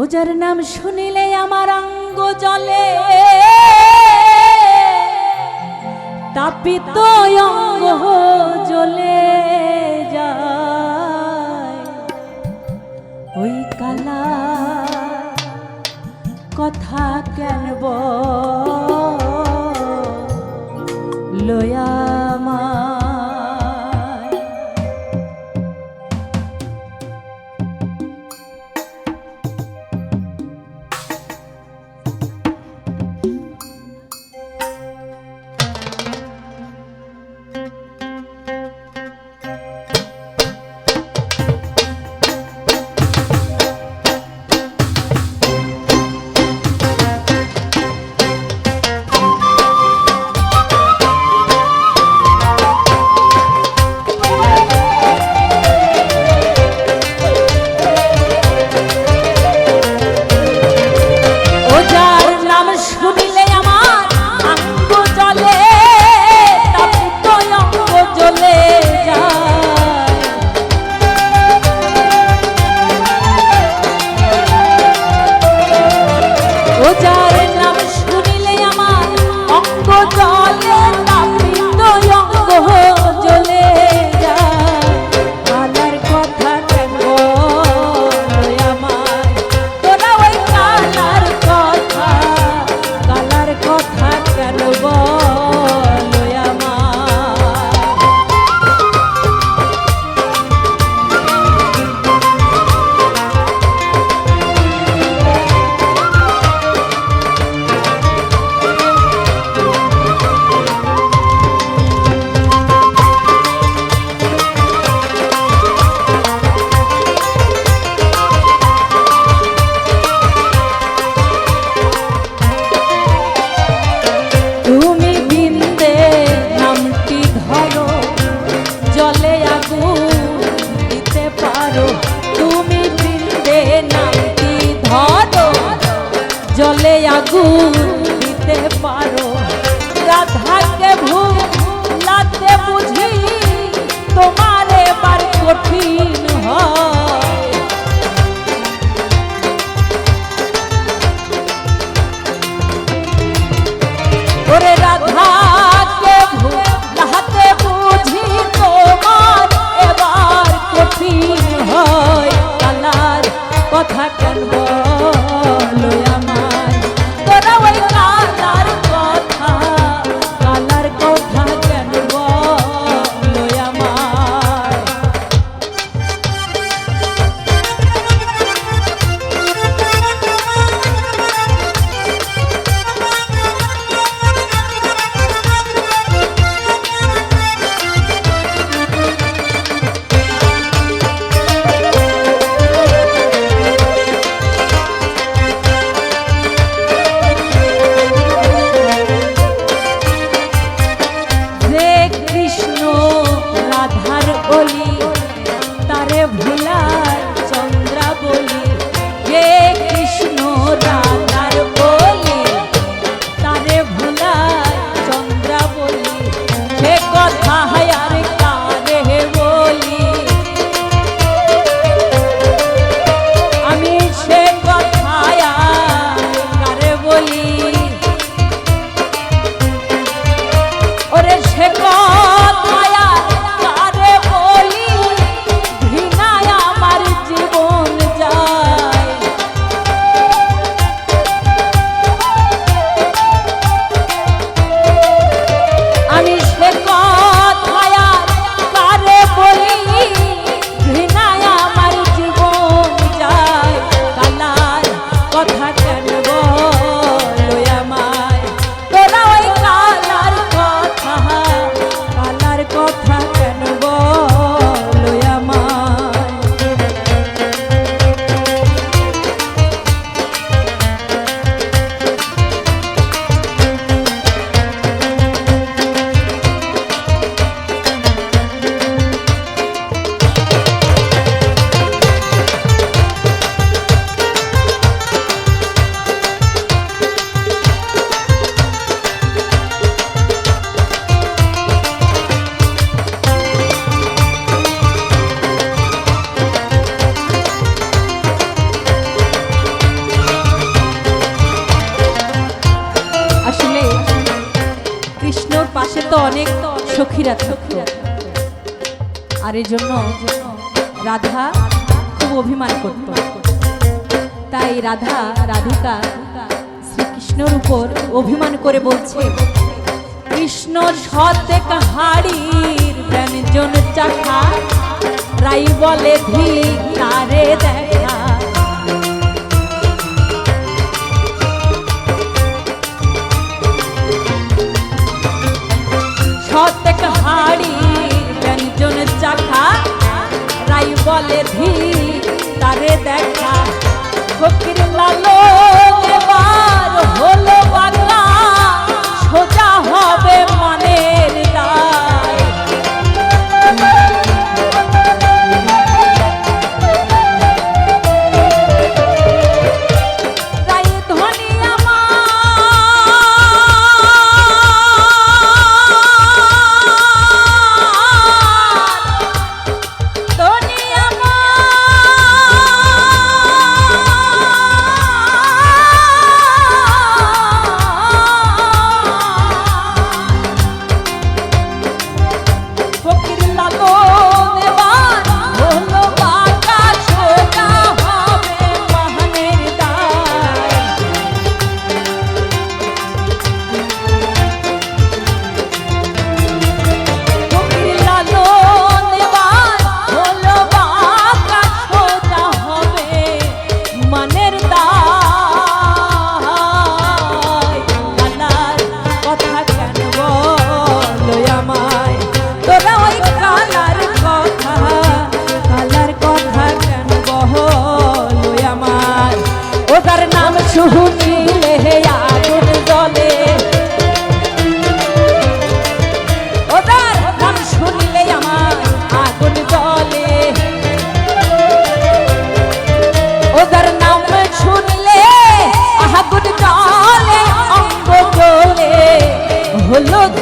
ওজার নাম শুনিলে আমার অঙ্গ জলে। তাপিত অঙ্গ জলে ওই কালা কথা কেন বল? জলে আগুন দিতে পারো। রাধাকে ভুলাতে বুঝি তোমারে বার কঠিন তো অনেক সখীরা থাকত। আর এই জন্য রাধা খুব অভিমান করত। তাই রাধা, রাধিকা শ্রীকৃষ্ণর উপর অভিমান করে বলছে, কৃষ্ণ সতেক হাড়ির ব্যঞ্জন রাই বলে ধীরে দেখা। Bye. solo